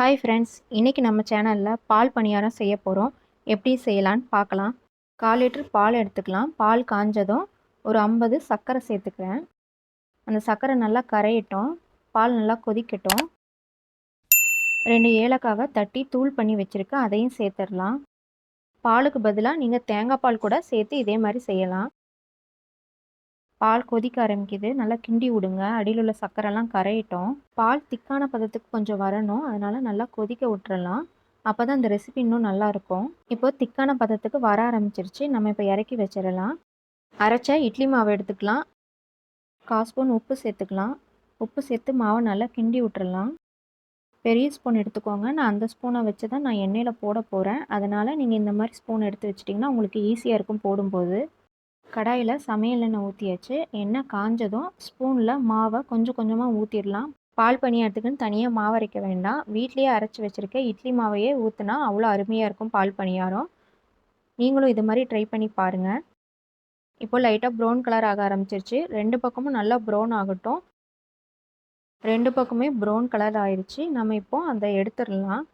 Hi friends இன்றைக்கி நம்ம சேனலில் பால் பணியாரம் செய்ய போகிறோம் எப்படி செய்யலான்னு பார்க்கலாம். கால் லிட்டர் பால் எடுத்துக்கலாம். பால் காஞ்சதும் ஒரு ஐம்பது சர்க்கரை சேர்த்துக்கிறேன். அந்த சர்க்கரை நல்லா கரையட்டும். பால் நல்லா கொதிக்கட்டும். ரெண்டு ஏலக்காவை தட்டி தூள் பண்ணி வச்சுருக்கேன். அதையும் சேர்த்துடலாம். பாலுக்கு பதிலாக நீங்கள் தேங்காய் பால் கூட சேர்த்து இதே மாதிரி செய்யலாம். பால் கொதிக்க ஆரம்பிக்குது. நல்லா கிண்டி விடுங்க. அடியில் உள்ள சர்க்கரைலாம் கரையிட்டோம். பால் திக்கான பதத்துக்கு கொஞ்சம் வரணும். அதனால் நல்லா கொதிக்க விட்டுறலாம். அப்போ தான் இந்த ரெசிபி இன்னும் நல்லாயிருக்கும் இப்போது திக்கான பதத்துக்கு வர ஆரம்பிச்சிருச்சு. நம்ம இப்போ இறக்கி வச்சிடலாம். அரைச்ச இட்லி மாவு எடுத்துக்கலாம். கால் ஸ்பூன் உப்பு சேர்த்துக்கலாம். உப்பு சேர்த்து மாவை நல்லா கிண்டி விட்டுறலாம். பெரிய ஸ்பூன் எடுத்துக்கோங்க. நான் அந்த ஸ்பூனை வச்சு தான் நான் எண்ணெயில் போட போகிறேன் அதனால் நீங்கள் இந்த மாதிரி ஸ்பூன் எடுத்து வச்சிட்டிங்கன்னா உங்களுக்கு ஈஸியாக இருக்கும் போடும்போது. கடாயில் சமையல் எண்ணெய் ஊற்றியாச்சு எண்ணெய் காஞ்சதும் ஸ்பூனில் மாவை கொஞ்சம் கொஞ்சமாக ஊற்றிடலாம் பால் பணியாரத்துக்குன்னு தனியாக மாவு அரைக்க வேண்டாம். வீட்லேயே அரைச்சி வச்சுருக்க இட்லி மாவையே ஊற்றுனா அவ்வளோ அருமையாக இருக்கும் பால் பணியாரம். நீங்களும் இது மாதிரி ட்ரை பண்ணி பாருங்கள் இப்போ லைட்டாக ப்ரௌன் கலர் ஆக ஆரம்பிச்சிருச்சு. ரெண்டு பக்கமும் நல்லா ப்ரௌன் ஆகட்டும். ரெண்டு பக்கமே ப்ரௌன் கலர் ஆயிடுச்சு நம்ம இப்போ அந்த எடுத்துடலாம்.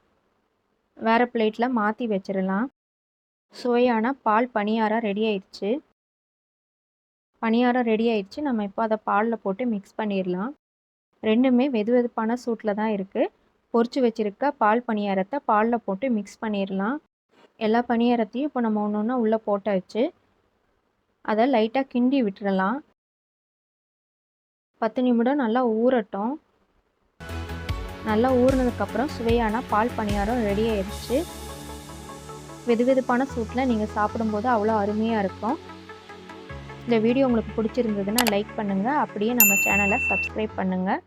வேறு பிளேட்டில் மாற்றி வச்சிடலாம். சுவையான பால் பணியாரம் ரெடி ஆயிடுச்சு. பணியாரம் ரெடி ஆயிடுச்சு. நம்ம இப்போ அதை பாலில் போட்டு மிக்ஸ் பண்ணிடலாம். ரெண்டுமே வெது வெதுப்பான சூட்டில் தான் இருக்குது பொறிச்சு வச்சுருக்க பால் பணியாரத்தை பாலில் போட்டு மிக்ஸ் பண்ணிடலாம். எல்லா பணியாரத்தையும் இப்போ நம்ம ஒன்று ஒன்றா உள்ளே போட்டாச்சு. அதை லைட்டாக கிண்டி விட்டுறலாம். பத்து நிமிடம் நல்லா ஊறட்டும். நல்லா ஊறினதுக்கப்புறம் சுவையான பால் பணியாரம் ரெடி ஆயிடுச்சு. வெது வெதுப்பான சூட்டில் நீங்கள் சாப்பிடும்போது அவ்வளோ அருமையாக இருக்கும். இந்த வீடியோ உங்களுக்கு பிடிச்சிருந்ததுன்னா லைக் பண்ணுங்கள் அப்படியே நம்ம சேனலை சப்ஸ்கிரைப் பண்ணுங்கள்